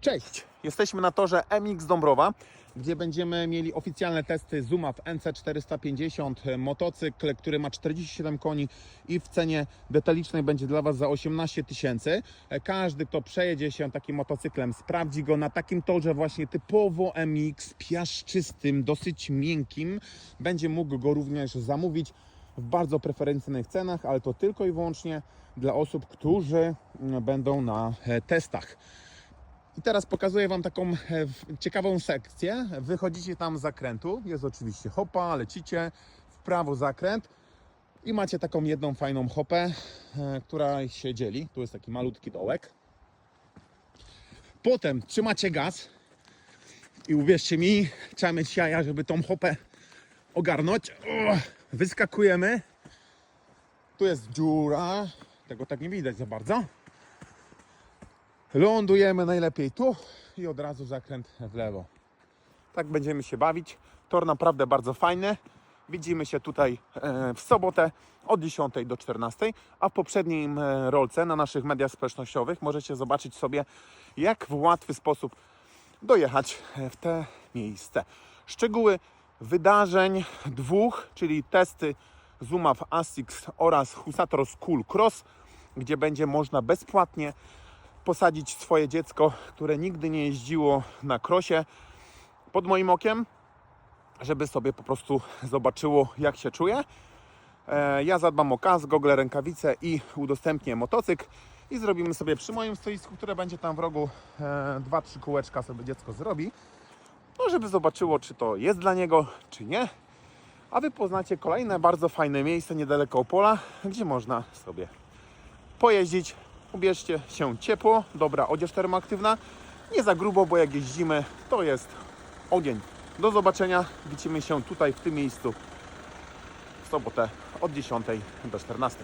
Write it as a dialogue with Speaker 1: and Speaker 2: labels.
Speaker 1: Cześć! Jesteśmy na torze MX Dąbrowa, gdzie będziemy mieli oficjalne testy Zuma w NC450, e, motocykl, który ma 47 koni i w cenie detalicznej będzie dla Was za 18 tysięcy. Każdy, kto przejedzie się takim motocyklem, sprawdzi go na takim torze właśnie typowo MX, piaszczystym, dosyć miękkim, będzie mógł go również zamówić w bardzo preferencyjnych cenach, ale to tylko i wyłącznie dla osób, którzy będą na e, testach. I teraz pokazuję Wam taką e, ciekawą sekcję. Wychodzicie tam z zakrętu, jest oczywiście hopa, lecicie w prawo zakręt i macie taką jedną fajną hopę, e, która się dzieli. Tu jest taki malutki dołek. Potem trzymacie gaz i uwierzcie mi, trzeba mieć jaja, żeby tą hopę ogarnąć. Wyskakujemy. Tu jest dziura, tego tak nie widać za bardzo. Lądujemy najlepiej tu i od razu zakręt w lewo. Tak będziemy się bawić. Tor naprawdę bardzo fajny. Widzimy się tutaj e, w sobotę od 10 do 14, a w poprzednim e, rolce na naszych mediach społecznościowych możecie zobaczyć sobie, jak w łatwy sposób dojechać e, w te miejsce. Szczegóły wydarzeń dwóch, czyli testy Zuma w ASICS oraz Husator School Cross, gdzie będzie można bezpłatnie posadzić swoje dziecko, które nigdy nie jeździło na krosie pod moim okiem, żeby sobie po prostu zobaczyło, jak się czuje. E, Ja zadbam o kas, gogle, rękawice i udostępnię motocykl i zrobimy sobie przy moim stoisku, które będzie tam w rogu, e, dwa, trzy kółeczka sobie dziecko zrobi, no żeby zobaczyło, czy to jest dla niego, czy nie. A Wy poznacie kolejne bardzo fajne miejsce niedaleko Opola, gdzie można sobie pojeździć. Ubierzcie się ciepło, dobra odzież termoaktywna, nie za grubo, bo jak jeździmy, to jest ogień. Do zobaczenia, widzimy się tutaj w tym miejscu w sobotę od 10 do 14.